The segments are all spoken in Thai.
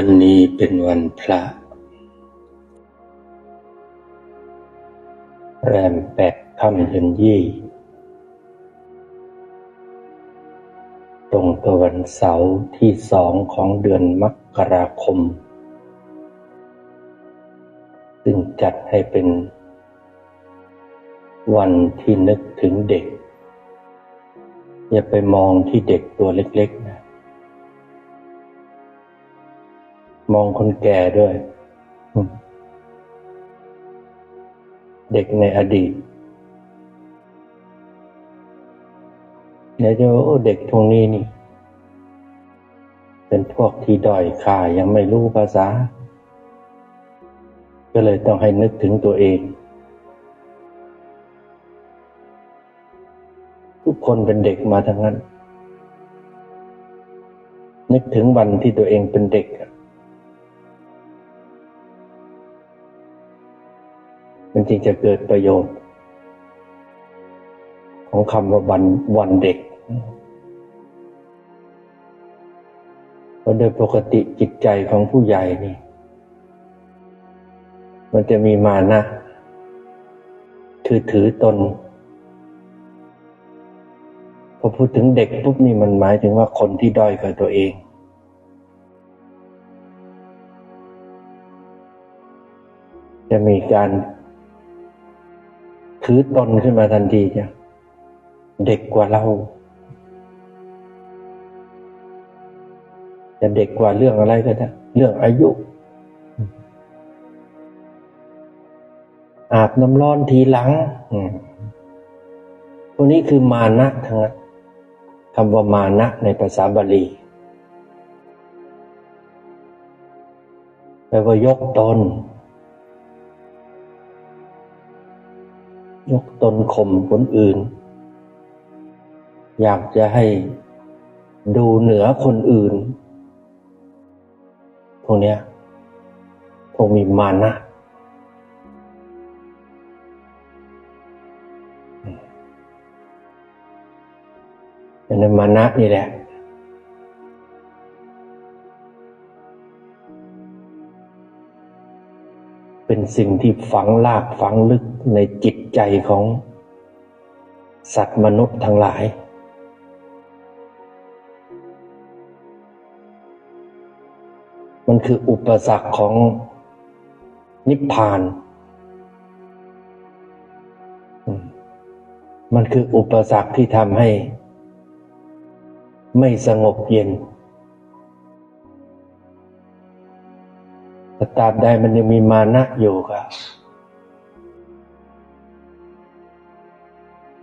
วันนี้เป็นวันพระ แรมแปดค่ำเดือนยี่ ตรงกับวันเสาร์ที่สองของเดือนมกราคม ซึ่งจัดให้เป็น วันที่นึกถึงเด็ก อย่าไปมองที่เด็กตัวเล็กๆนะ มองคนแก่ด้วย เด็กในอดีตเดี๋ยจะโอ้เด็กพวกนี้นี่ เป็นพวกที่ด้อยค่ายังไม่รู้ภาษา ก็เลยต้องให้นึกถึงตัวเองทุกคนเป็นเด็กมาทั้งนั้น นึกถึงวันที่ตัวเองเป็นเด็ก มันจริงจะเกิดประโยชน์ ของคำว่าวันวันเด็กเพราะโดยปกติจิตใจของผู้ใหญ่นี่ มันจะมีมานะคือถือตน พอพูดถึงเด็กปุ๊บนี่มันหมายถึงว่าคนที่ด้อยกว่าตัวเองจะมีการ ถือตนขึ้นมาทันทีจ้ะเด็กกว่าเรา จะเด็กกว่าเรื่องอะไรก็ได้เรื่องอายุ อาบน้ำร้อนทีหลังพวกนี้คือมานะทั้งนั้นคำว่ามานะในภาษาบาลีแปลว่ายกตน ยกตนข่มคนอื่น อยากจะให้ดูเหนือคนอื่น พวกเนี้ยพวกมีมานะแต่นมานะนี่แหละ เป็นสิ่งที่ฝังลากฝังลึกในจิตใจของ สัตว์มนุษย์ทั้งหลาย มันคืออุปสรรคของนิพพาน มันคืออุปสรรคที่ทำให้ ไม่สงบเย็น แต่ตราบใดมันยังมีมานะอยู่ก็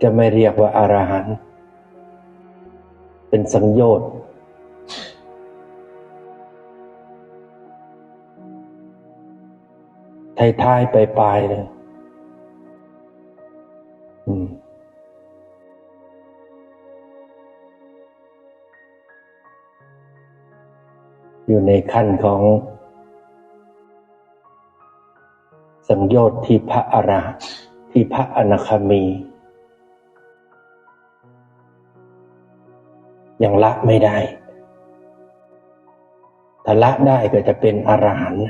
จะไม่เรียกว่าอารหันต์เป็นสังโยชน์ท้ายๆไปปลายเลยอยู่ในขั้นของ สังโยชน์ที่พระอรหันต์ที่พระอนาคามี ยังละไม่ได้ถ้าละได้ก็จะเป็นอรหันต์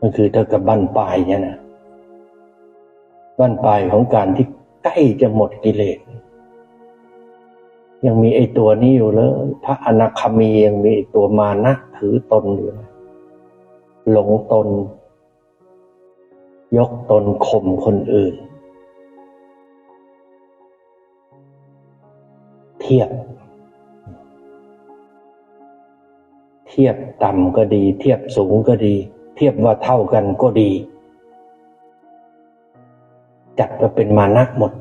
มันคือเท่ากับบั้นปลายเนี่ยนะบั้นปลายของการที่ใกล้จะหมดกิเลส ยังมีไอ้ตัวนี้อยู่เลย พระอนาคามียังมีไอตัวมานะถือตนอยู่เลยหลงตน ยกตนข่มคนอื่น เทียบ เทียบต่ำก็ดี เทียบสูงก็ดี เทียบว่าเท่ากันก็ดี จัดมาเป็นมานะหมด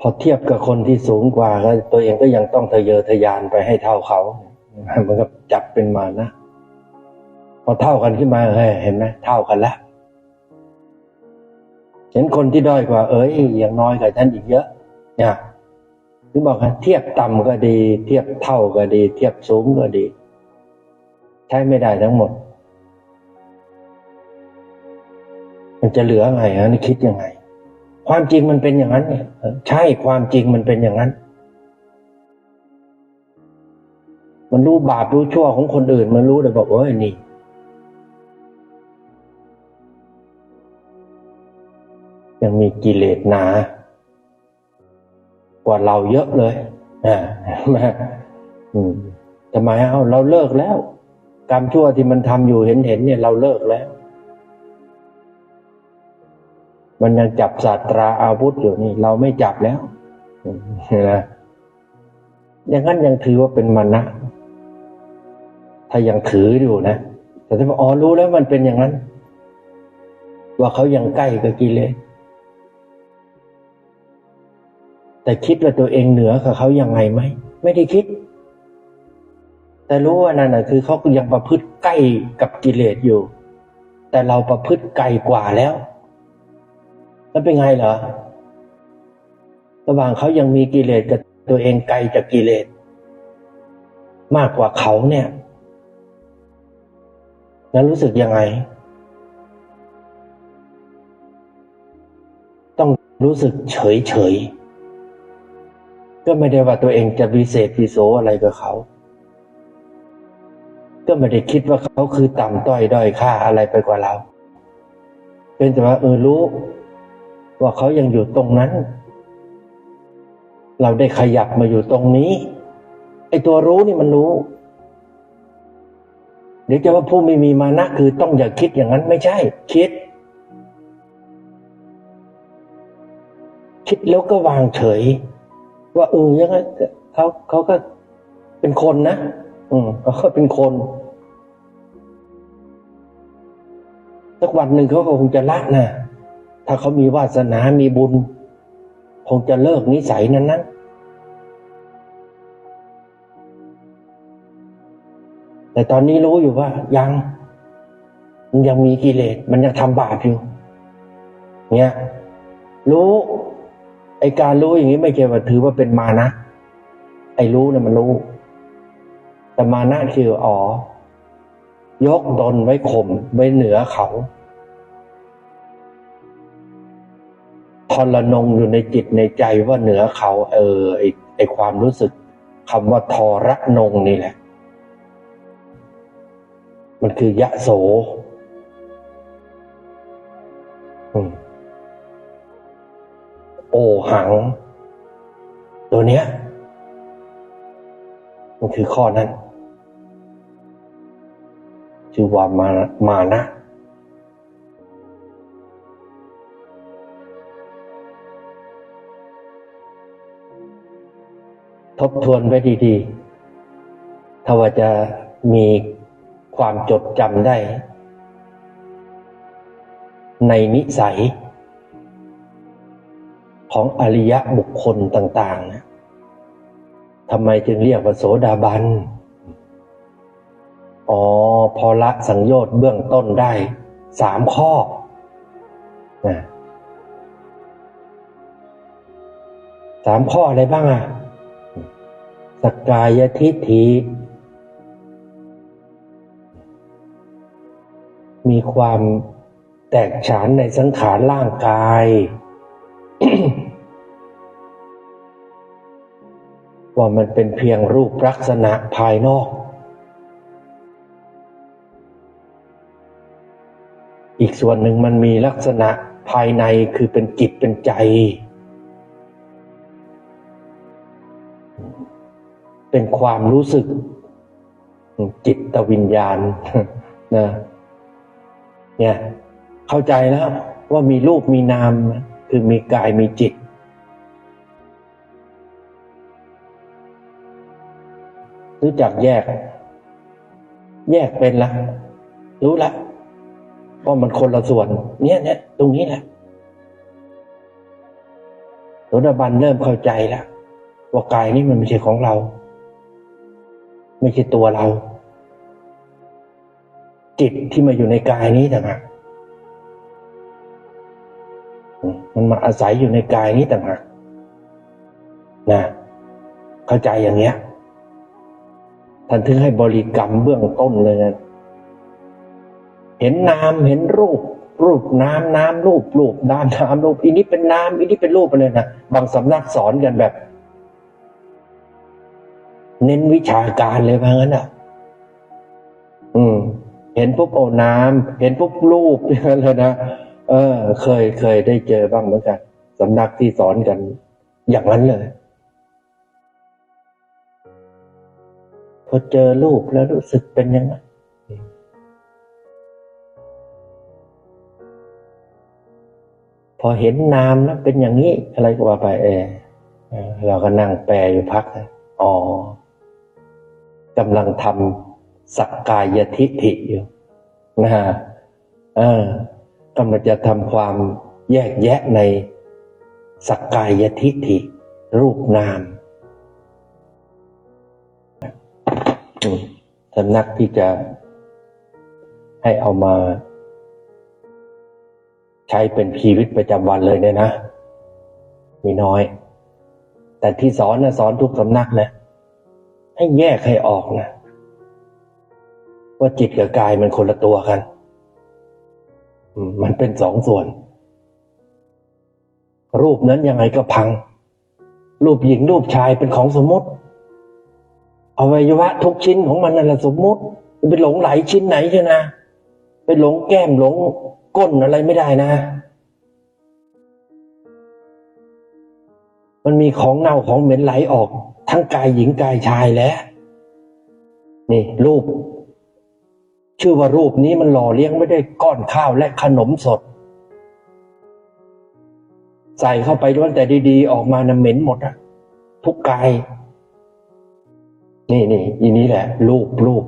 พอเทียบกับคนที่สูงกว่าก็ตัวเองก็ยังต้องทะเยอทะยานไปให้เท่าเขามันก็จับเป็นมานะพอเท่ากันขึ้นมาเห็นไหมเท่ากันแล้วเห็นคนที่ด้อยกว่า เอ้ยอย่างน้อยกว่าฉันอีกเยอะ เนี่ยถึงบอกว่าเทียบต่ำก็ดี เทียบเท่าก็ดี เทียบสูงก็ดี ใช้ไม่ได้ทั้งหมด มันจะเหลือไงฮะนี่คิดยังไง ความจริงมันเป็นอย่างนั้นเนี่ยใช่ความจริงมันเป็นอย่างนั้น มันรู้บาปรู้ชั่วของคนอื่น มันรู้เลยบอกเอ้ยนี่ยังมีกิเลสหนากว่าเราเยอะเลยอ่ามาทำไมเอาเราเลิกแล้ว กรรมชั่วที่มันทำอยู่เห็นเห็นเนี่ยเราเลิกแล้ว มันยังจับศาสตราอาวุธอยู่นี่ เราไม่จับแล้วนะอย่างนั้นยังถือว่าเป็นมานะถ้ายังถืออยู่นะแต่ถ้าบอกอ๋อรู้แล้วมันเป็นอย่างนั้น ว่าเขายังใกล้กับกิเลสแต่คิดว่าตัวเองเหนือกับเขายังไงไหมไม่ได้คิด แต่รู้ว่านั่นนะคือเขายังประพฤติใกล้กับกิเลสอยู่ แต่เราประพฤติไกลกว่าแล้ว แล้วเป็นไงเหรอ ระหว่างเขายังมีกิเลสกับตัวเองไกลจากกิเลสมากกว่าเขาเนี่ย แล้วรู้สึกยังไง ต้องรู้สึกเฉยเฉยก็ไม่ได้ว่าตัวเองจะวิเศษวิโสอะไรกับเขา ก็ไม่ได้คิดว่าเขาคือต่ำต้อยด้อยค่าอะไรไปกว่าเรา เป็นแต่ว่าเออรู้ ว่าเขายังอยู่ตรงนั้น เราได้ขยับมาอยู่ตรงนี้ ไอ้ตัวรู้นี่มันรู้ เดี๋ยวจะว่าผู้ไม่มีมานะคือต้องอย่าคิดอย่างนั้นไม่ใช่ คิด คิดแล้วก็วางเฉย ว่าเออยังไงเขาเขาก็เป็นคนนะ อืมเขาก็เป็นคนสักวันหนึ่งเขาก็คงจะละนะ ถ้าเขามีวาสนามีบุญ คงจะเลิกนิสัยนั้นนั้นแต่ตอนนี้รู้อยู่ว่ายังมันยังมีกิเลส มันยังทำบาปอยู่ เนี่ยรู้ไอการรู้อย่างนี้ไม่ใช่ว่าถือว่าเป็นมานะ ไอรู้เนี่ยมันรู้ แต่มานะคืออ๋อ ยกตนไว้ข่มไว้เหนือเขา ทรนงอยู่ในจิตในใจว่าเหนือเขา เออไอไอความรู้สึกคำว่าทอระนงนี่แหละ มันคือยะโสโอหัง ตัวเนี้ย มันคือข้อนั้น ชื่อว่ามามานะ ทบทวนไว้ดีๆ ถ้าว่าจะมีความจดจำได้ ในนิสัย ของอริยะบุคคลต่างๆนะทำไมจึงเรียกว่าโสดาบัน อ๋อ พอละสังโยชน์เบื้องต้นได้สามข้อนะสามข้ออะไรบ้างอะ สกกายทิฏฐิมีความแตกฉานในสังขารร่างกาย ว่ามันเป็นเพียงรูปลักษณะภายนอก อีกส่วนหนึ่งมันมีลักษณะภายในคือเป็นจิตเป็นใจ เป็นความรู้สึก จิตวิญญาณนะเนี่ยเข้าใจแล้วว่ามีรูปมีนามคือมีกายมีจิต รู้จักแยก แยกเป็นละ รู้ละว่ามันคนละส่วน เนี่ยเนี่ยตรงนี้แหละโสดาบันเริ่มเข้าใจแล้วว่ากายนี้มันไม่ใช่ของเรา ไม่ใช่ตัวเรา จิตที่มาอยู่ในกายนี้ต่างหากมันมาอาศัยอยู่ในกายนี้ต่างหากนะเข้าใจอย่างเนี้ยท่านถึงให้บริกรรมเบื้องต้นเลยนะเห็นนามเห็นรูป รูปน้ำน้ำรูปรูปน้ำน้ำรูปอีนี้เป็นน้ำอีนี้เป็นรูปไปเลยนะบางสำนักสอนกันแบบ เน้นวิชาการเลยว่างั้นอะ อืม เห็นปุ๊บโอน้ำเห็นปุ๊บรูปอย่างนั้นเลยนะเออ เคยเคยได้เจอบ้างเหมือนกันสำนักที่สอนกัน อย่างนั้นเลยพอเจอรูปแล้วรู้สึกเป็นยังไงพอเห็นนามแล้วเป็นอย่างนี้อะไรก็ว่าไปเออเราก็นั่งแปลอยู่พักอ๋อ กำลังทำสักกายทิฏฐิอยู่นะฮะเออกำลังจะทำความแยกแยะในสักกายทิฏฐิ รูปนามอืมสำนักที่จะให้เอามา ใช้เป็นชีวิตประจำวันเลยเนี่ยนะ มีน้อย แต่ที่สอนนะสอนทุกสำนักนะ ให้แยกให้ออกนะว่าจิตกับกายมันคนละตัวกันมันเป็นสองส่วน รูปนั้นยังไงก็พัง รูปหญิงรูปชายเป็นของสมมติอวัยวะทุกชิ้นของมันนั่นแหละสมมติไปหลงไหลชิ้นไหนใช่นะไปหลงแก้มหลงก้นอะไรไม่ได้นะ มันมีของเน่าของเหม็นไหลออก ทั้งกายหญิงกายชายแล้วนี่รูป ชื่อว่ารูปนี้มันหล่อเลี้ยงไม่ได้ก้อนข้าวและขนมสด ใส่เข้าไปล้วนแต่ดีๆ ออกมานะเหม็นหมดอะทุกกาย นี่นี่อีนี้แหละ รูปรูป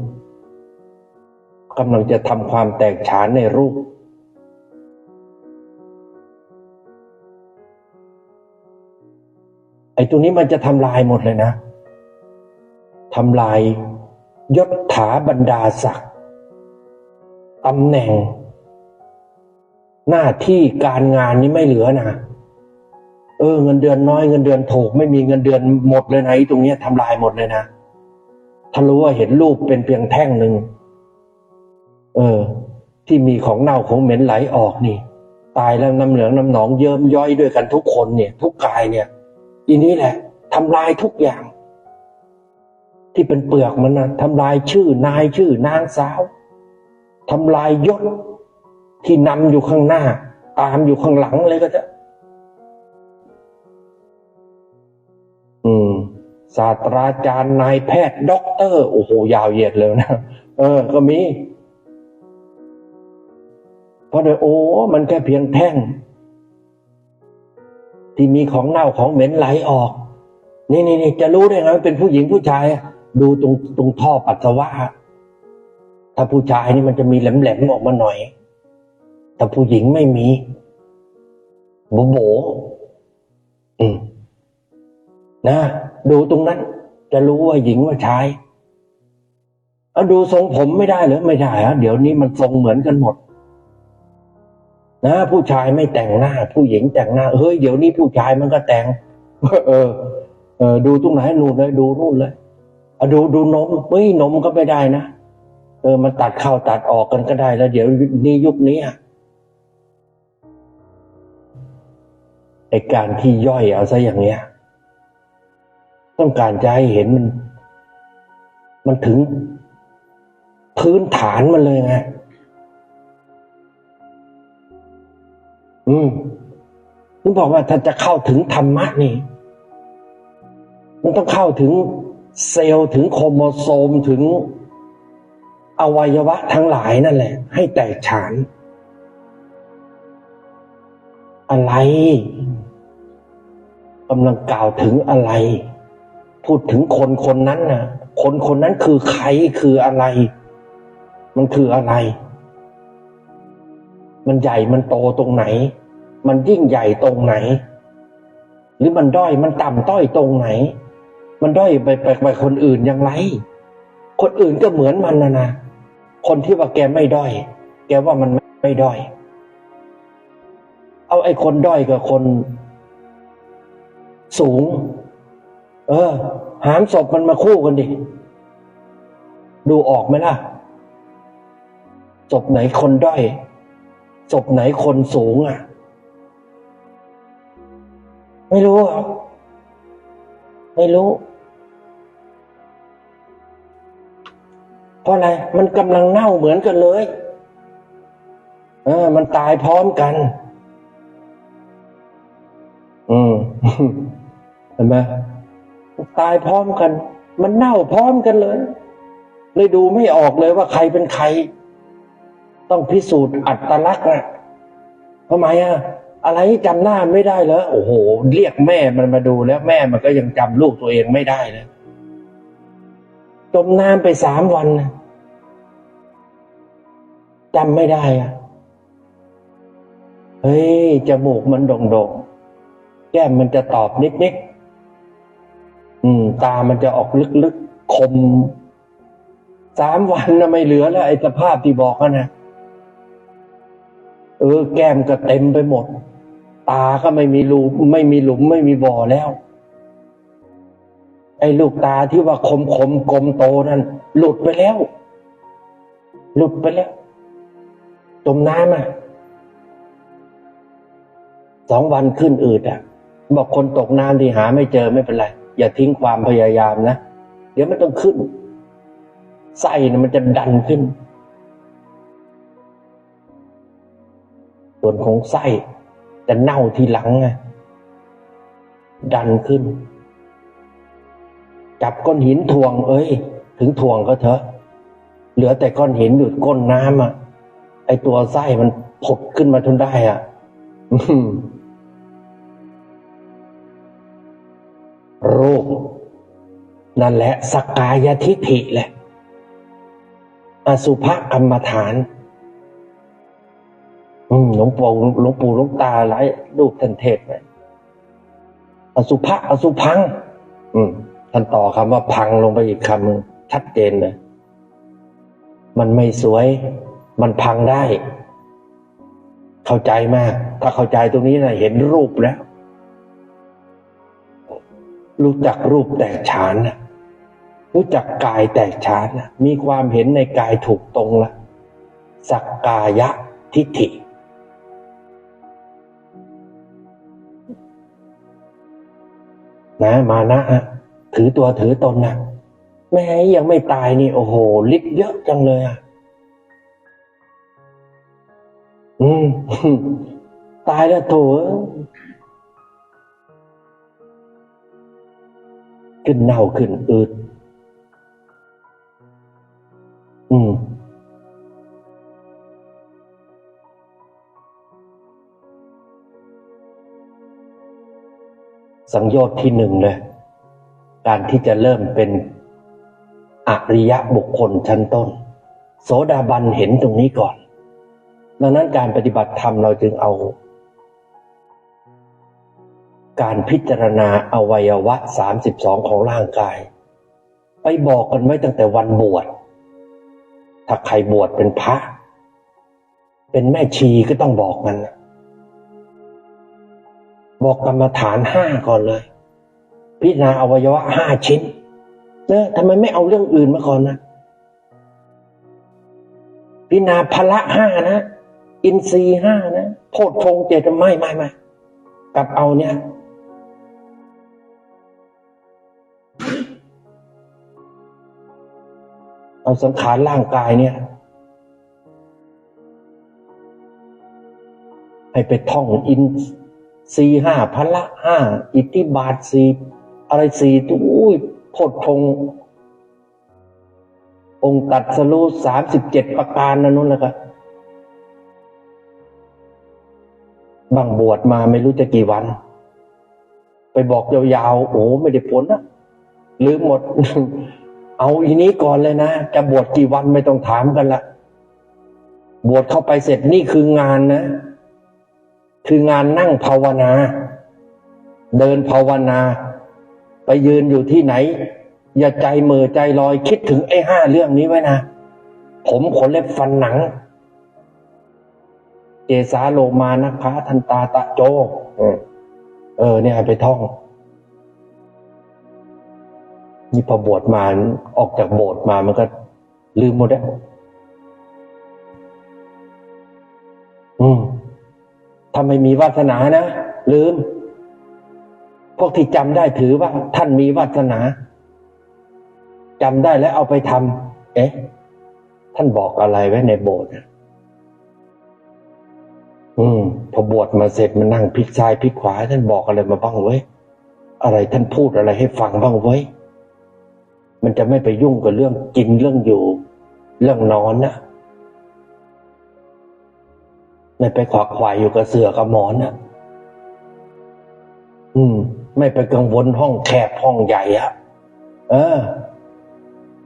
กำลังจะทำความแตกฉานในรูป ไอ้ตรงนี้มันจะทำลายหมดเลยนะทำลายยศถาบรรดาศักดิ์ตำแหน่ง หน้าที่การงานนี้ไม่เหลือนะเออ เงินเดือนน้อยเงินเดือนถูกไม่มีเงินเดือนหมดเลยนะไอ้ตรงเนี้ยทำลายหมดเลยนะถ้ารู้ว่าเห็นรูปเป็นเพียงแท่งหนึ่งเออ ที่มีของเน่าของเหม็นไหลออกนี่ ตายแล้วน้ำเหลืองน้ำหนองเยิ้มย่อยด้วยกันทุกคนเนี่ย ทุกกายเนี่ย อีนี้แหละทำลายทุกอย่าง ที่เป็นเปลือกมันนะทำลายชื่อนายชื่อนางสาวทำลายยศที่นำอยู่ข้างหน้า ตามอยู่ข้างหลังเลยก็จะอืมศาสตราจารย์นายแพทย์ด็อกเตอร์ โอ้โห ยาวเหยียดเลยนะ เออ ก็มี เพราะเดี๋ยโอ้ มันแค่เพียงแท่ง ที่มีของเน่าของเหม็นไหลออก นี่นี่นี่จะรู้ได้ไงว่าเป็นผู้หญิงผู้ชาย ดูตรงตรงท่อปัสสาวะถ้าผู้ชายนี่มันจะมีแหลมๆออกมาหน่อย แต่ผู้หญิงไม่มีโบโบอืมนะ ดูตรงนั้น จะรู้ว่าหญิงว่าชายเอาดูทรงผมไม่ได้หรือไม่ได้อะเดี๋ยวนี้มันทรงเหมือนกันหมด นะผู้ชายไม่แต่งหน้า ผู้หญิงแต่งหน้าเฮ้ยเดี๋ยวนี้ผู้ชายมันก็แต่ง เออ เออ ดูตรงไหนนู่นเลย ดูนู่นเลยอดูดูนมเฮ้ยนมก็ไม่ได้นะเออ มันตัดเข้าตัดออกกันก็ได้แล้ว เดี๋ยวนี้ยุคนี้อะไอการที่ย่อยเอาซะอย่างเนี้ย ต้องการจะให้เห็นมัน มันถึงพื้นฐานมันเลยไง อืมถึงบอกว่าถ้าจะเข้าถึงธรรมะนี่ มันต้องเข้าถึงเซลล์ถึงโครโมโซมถึงอวัยวะทั้งหลายนั่นแหละ ให้แตกฉาน อะไรกำลังกล่าวถึงอะไร พูดถึงคนคนนั้นนะคนคนนั้นคือใครคืออะไร มันคืออะไร มันใหญ่มันโตตรงไหน มันยิ่งใหญ่ตรงไหน หรือมันด้อยมันต่ำต้อยตรงไหน มันด้อยไปไปไปคนอื่นอย่างไร คนอื่นก็เหมือนมันนะนะคนที่ว่าแกไม่ด้อย แกว่ามันไม่ไม่ด้อย เอาไอ้คนด้อยกับคน สูง เออ หามศพมันมาคู่กันดิดูออกไหมล่ะศพไหนคนด้อยศพไหนคนสูงอะ ไม่รู้หรอไม่รู้ เพราะอะไร มันกำลังเน่าเหมือนกันเลยเออมันตายพร้อมกัน อืมเห็นไหมตายพร้อมกัน มันเน่าพร้อมกันเลย เลยดูไม่ออกเลยว่าใครเป็นใคร ต้องพิสูจน์อัตลักษณ์นะทำไมอะ อะไรจำหน้าไม่ได้เหรอโอ้โห เรียกแม่มันมาดูแล้วแม่มันก็ยังจำลูกตัวเองไม่ได้เลยจมน้ำไปสามวันจำไม่ได้อะเฮ้ยจมูกมันโด่งๆแก้มมันจะตอบนิดๆอืม ตามันจะออกลึกๆคมสามวันนะไม่เหลือแล้วไอ้สภาพที่บอกนะเออแก้มก็เต็มไปหมด ตาก็ไม่มีรูไม่มีหลุมไม่มีบ่อแล้ว ไอ้ลูกตาที่ว่าคมคมกลมโตนั่นหลุดไปแล้ว หลุดไปแล้วจมน้ำอะสองวันขึ้นอืดอะ บอกคนตกน้ำที่หาไม่เจอไม่เป็นไร อย่าทิ้งความพยายามนะ เดี๋ยวมันต้องขึ้นไส้นะมันจะดันขึ้น ส่วนของไส้ จะเน่าทีหลังไงดันขึ้น จับก้อนหินทวง เอ้ย ถึงทวงก็เถอะ เหลือแต่ก้อนหินอยู่ก้นน้ำอะ ไอตัวไส้มันผดขึ้นมาจนได้อะรูปนั่นแหละสกกายทิฐิแหละ อสุภกรรมฐาน อืมหลวงปู่หลวงปู่หลวงตาหลายรูปท่านเทศไว้อสุภะอสุพัง อืมท่านต่อคำว่าพังลงไปอีกคำหนึ่งชัดเจนเลยมันไม่สวย มันพังได้ เข้าใจมาก ถ้าเข้าใจตรงนี้นะเห็นรูปแล้ว รู้จักรูปแตกฉานนะรู้จักกายแตกฉานนะมีความเห็นในกายถูกตรงละสักกายะทิฏฐิ นะมานะฮะถือตัวถือตนนะแม้ยังไม่ตายนี่ โอ้โหฤทธิ์เยอะจังเลยอะอืมตายแล้วโถเอ้ยขึ้นเน่าขึ้นอืด สังโยชน์ที่หนึ่งเลยการที่จะเริ่มเป็นอริยะบุคคลชั้นต้น โสดาบันเห็นตรงนี้ก่อน ดังนั้นการปฏิบัติธรรมเราจึงเอา การพิจารณาอวัยวะสามสิบสองของร่างกาย ไปบอกกันไว้ตั้งแต่วันบวช ถ้าใครบวชเป็นพระ เป็นแม่ชีก็ต้องบอกกันนะ บอกกรรมฐานห้าก่อนเลย พิจารณาอวัยวะห้าชิ้นเนอะทำไมไม่เอาเรื่องอื่นมาก่อนนะพิจารณาพละห้านะ อินทรีย์ห้านะโพชฌงค์เจตไม่ไม่ไม่กลับเอาเนี่ยเอาสังขารร่างกายเนี่ย ให้ไปท่องอิน สี่ห้าพละห้าอิทธิบาทสี่อะไรสี่ตัวอุ้ยโพดพงองค์ตัดสรู้สามสิบเจ็ดประการนั่นนู่นแหละครับบางบวชมาไม่รู้จะกี่วัน ไปบอกยาวๆ โอ้ไม่ได้ผลนะลืมหมด เอาอีนี้ก่อนเลยนะ จะบวชกี่วันไม่ต้องถามกันละ บวชเข้าไปเสร็จนี่คืองานนะ คืองานนั่งภาวนา เดินภาวนา ไปยืนอยู่ที่ไหน อย่าใจเหมือใจลอยคิดถึงไอ้ห้าเรื่องนี้ไว้นะ ผมขนเล็บฟันหนัง เจสาโลมานะพะทันตาตะโจเออเออ เนี่ยไปท่องนี่พอบวชมาออกจากโบสถ์มามันก็ลืมหมดแล้ว ถ้าไม่มีวาสนานะ ลืม พวกที่จำได้ถือว่า ท่านมีวาสนาจำได้แล้วเอาไปทำเอ๊ะ ท่านบอกอะไรไว้ในโบสถ์อะอืม พอบวชมาเสร็จมันนั่งพลิกซ้ายพลิกขวา ท่านบอกอะไรมาบ้างเว้ย อะไรท่านพูดอะไรให้ฟังบ้างเว้ย มันจะไม่ไปยุ่งกับเรื่องกินเรื่องอยู่ เรื่องนอนนะ ไม่ไปขวักขวายอยู่กับเสือกับหมอนนะอืม ไม่ไปกังวลห้องแคบห้องใหญ่อะ เออ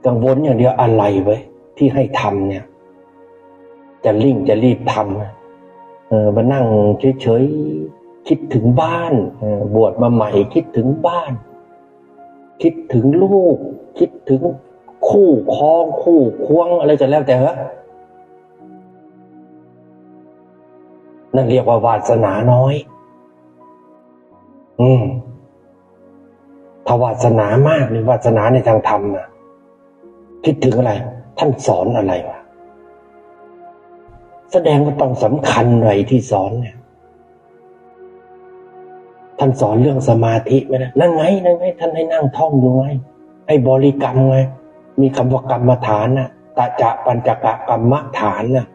กังวลอย่างเดียวอะไรไว้ที่ให้ทำเนี่ย จะริ่งจะรีบทำเออมานั่งเฉยๆคิดถึงบ้านออบวชมาใหม่คิดถึงบ้าน คิดถึงลูก คิดถึงคู่ครองคู่ควงอะไรจะแล้วแต่เหอะ นั่นเรียกว่าวาสนาน้อย อืมถ้าวาสนามากนี่วาสนาในทางธรรมนะคิดถึงอะไร ท่านสอนอะไรวะแสดงว่าต้องสำคัญหน่อยที่สอนเนี่ย ท่านสอนเรื่องสมาธิไหมนะนั่งไงนั่งไงท่านให้นั่งท่องอยู่ไงให้บริกรรมไง มีคำว่ากรรมฐานนะตะจะปัญจกะกรรมฐานนะ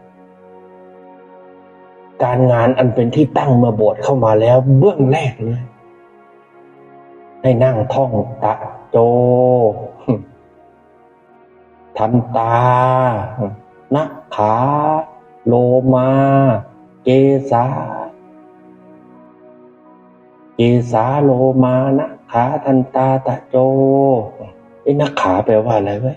การงานอันเป็นที่ตั้งเมื่อบวชเข้ามาแล้ว เบื้องแรกเลยให้นั่งท่องตะโจทันตา นักขา โลมา เกสาเกสาโลมานะขาทันตาตะโจไอ้นักขาแปลว่าอะไรเว้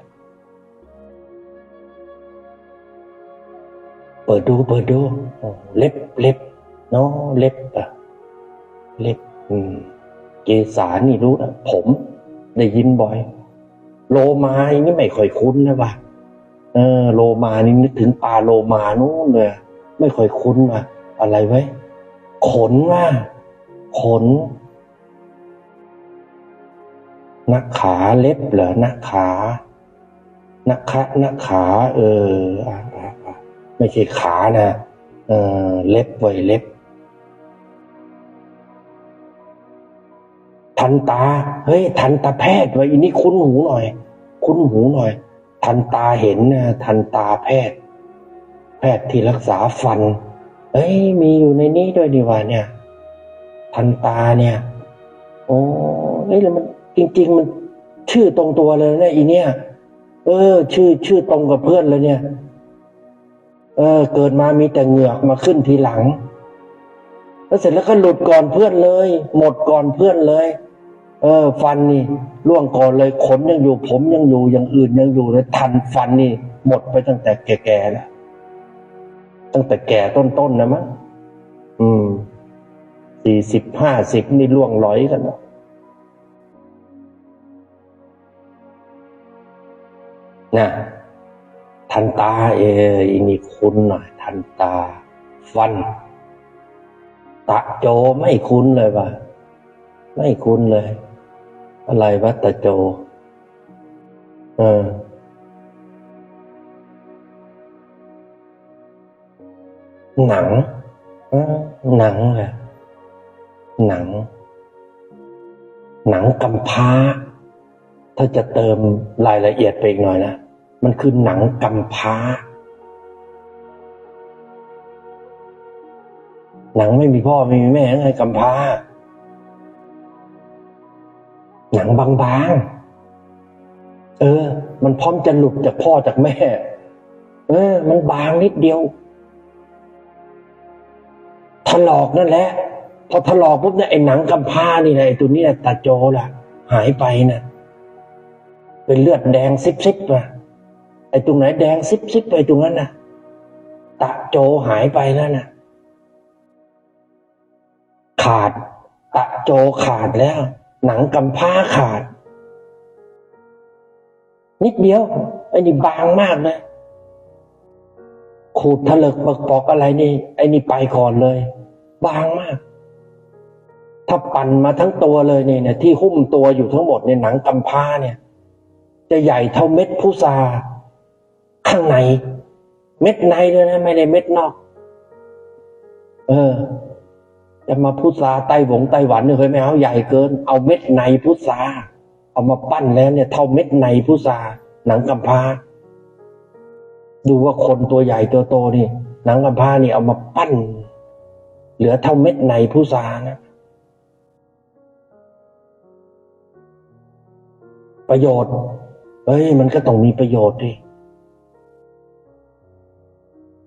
เปิดดูเปิดดูเล็บเล็บเนาะเล็บอะเล็บ อืม เกสานี่รู้นะผมได้ยินบ่อย โลมานี่ไม่ค่อยคุ้นนะว่ะเออ โลมานี่นึกถึงปลาโลมานู้นเลยไม่ค่อยคุ้นว่ะอะไรไว้ ขนว่าขนนักขาเล็บเหรอนักขานักขะนักขา เออ ไม่ใช่ขานะเออเล็บไว้เล็บ ทันตา เฮ้ย ทันตาแพทย์ไว้อันนี้คุ้นหูหน่อย คุ้นหูหน่อย ทันตาเห็นนะทันตาแพทย์ แพทย์ที่รักษาฟัน เอ้ย มีอยู่ในนี้ด้วยดีว่าเนี่ย ทันตาเนี่ย โอ้เอ้ยแล้วมันจริง ๆ มันชื่อตรงตัวเลยนะอีเนี่ย เออ ชื่อชื่อตรงกับเพื่อนเลยเนี่ย เออ เกิดมามีแต่เหงือกมาขึ้นทีหลัง แล้วเสร็จแล้วก็หลุดก่อนเพื่อนเลย หมดก่อนเพื่อนเลย เออ ฟันนี่ล่วงก่อนเลยขนยังอยู่ ผมยังอยู่อย่างอื่นยังอยู่เลยทันฟันนี่ หมดไปตั้งแต่แก่ๆแล้วตั้งแต่แก่ต้นๆนะมั้งอืมสี่สิบห้าสิบนี่ล่วงลอยกันแล้วนะ ทันตาเอออีนี่คุ้นหน่อยทันตา ฟัน ตะโจไม่คุ้นเลยว่ะไม่คุ้นเลย อะไรวะตะโจ เออหนังหนังแหละหนัง หนังกำพร้า ถ้าจะเติมรายละเอียดไปอีกหน่อยนะ มันคือหนังกำพร้า หนังไม่มีพ่อไม่มีแม่ไงกำพร้า หนังบางๆ เออ มันพร้อมจะหลุดจากพ่อจากแม่ เออ มันบางนิดเดียวถลอกนั่นแหละ พอถลอกปุ๊บเนี่ยไอ้หนังกำพร้านี่นะไอ้ตัวเนี้ยตาโจล่ะ หายไปน่ะเป็นเลือดแดงซิบๆอะ ไอ้ตรงไหนแดงซิบๆไปตรงนั้นนะตะโจหายไปแล้วนะขาด ตะโจขาดแล้ว หนังกำพร้าขาด นิดเดียวไอ้นี่บางมากนะขูดถลึกปอกปอกอะไรนี่ ไอ้นี่ไปก่อนเลย บางมาก ถ้าปั่นมาทั้งตัวเลยเนี่ยที่หุ้มตัวอยู่ทั้งหมดเนี่ยหนังกำพร้าเนี่ย จะใหญ่เท่าเม็ดพุทรา ข้างใน เม็ดในเลยนะไม่ได้เม็ดนอก เออ จะมาพุทราไต้หวงไต้หวันเนี่ยเคยไม่เอาใหญ่เกิน เอาเม็ดในพุทราเอามาปั้นแล้วเนี่ย เท่าเม็ดในพุทราหนังกำพร้าดูว่าคนตัวใหญ่ตัวโตนี่หนังกำพร้านี่เอามาปั้น เหลือเท่าเม็ดในพุทรานะประโยชน์ เฮ้ย มันก็ต้องมีประโยชน์ดิ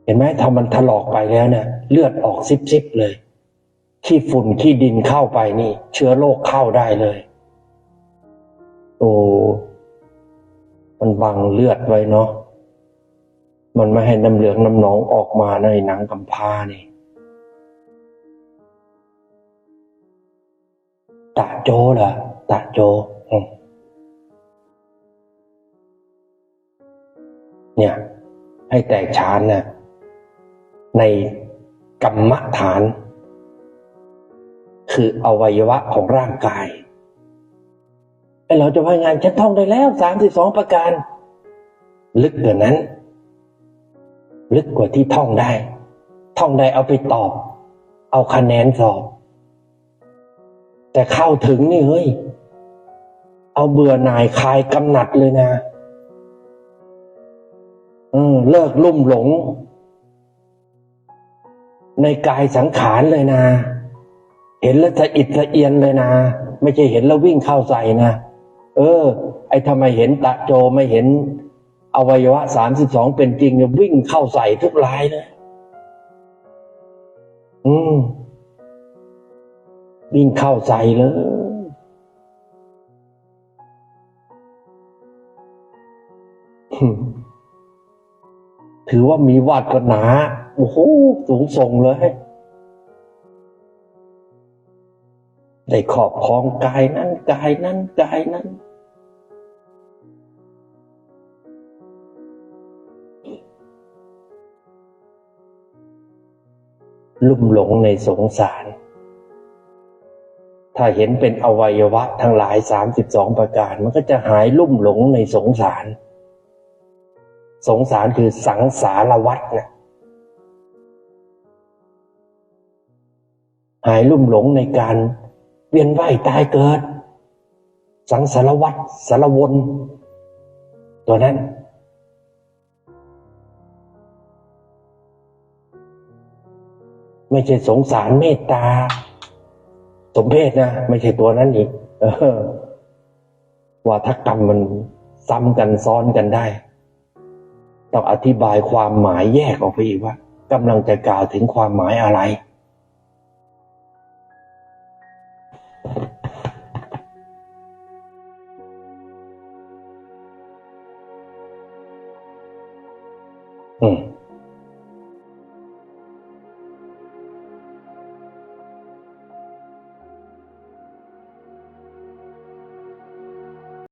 เห็นไหมถ้ามันถลอกไปแล้วเนี่ยเลือดออกซิบๆเลยขี้ฝุ่นขี้ดินเข้าไปนี่ เชื้อโรคเข้าได้เลยโอ้มันบังเลือดไว้เนาะมันไม่ให้น้ำเหลืองน้ำหนองออกมาในหนังกำพร้านี่ตะโจเหรอตะโจเนี่ย ให้แตกฉานนะ ในกรรมฐาน คืออวัยวะของร่างกายไอเราจะว่าไงฉันท่องได้แล้วสามสิบสองประการ ลึกกว่านั้น ลึกกว่าที่ท่องได้ ท่องได้เอาไปตอบ เอาคะแนนสอบ แต่เข้าถึงนี่เฮ้ยเอาเบื่อหน่ายคลายกำหนัดเลยนะเออเลิกลุ่มหลง ในกายสังขารเลยนะ เห็นแล้วสะอิดสะเอียนเลยนะ ไม่ใช่เห็นแล้ววิ่งเข้าใส่นะ เออ ไอ้ทำไมเห็นตะโจไม่เห็น อวัยวะสามสิบสองเป็นจริงเนี่ยวิ่งเข้าใส่ทุกรายเลยอืมวิ่งเข้าใส่เลยถือว่ามีวาสนา โอ้โหสูงส่งเลย ได้ขอบครองกายนั้นกายนั้นกายนั้นลุ่มหลงในสงสาร ถ้าเห็นเป็นอวัยวะทั้งหลายสามสิบสองประการ มันก็จะหายลุ่มหลงในสงสาร สงสารคือสังสารวัฏนะ หายลุ่มหลงในการเวียนว่ายตายเกิด สังสารวัฏสารวน ตัวนั้น ไม่ใช่สงสารเมตตา สมเพศนะ ไม่ใช่ตัวนั้นอีกออว่าถ้ากรรมมันซ้ำกันซ้อนกันได้ ต้องอธิบายความหมายแยกออกไปอีกว่ากำลังจะกล่าวถึงความหมายอะไร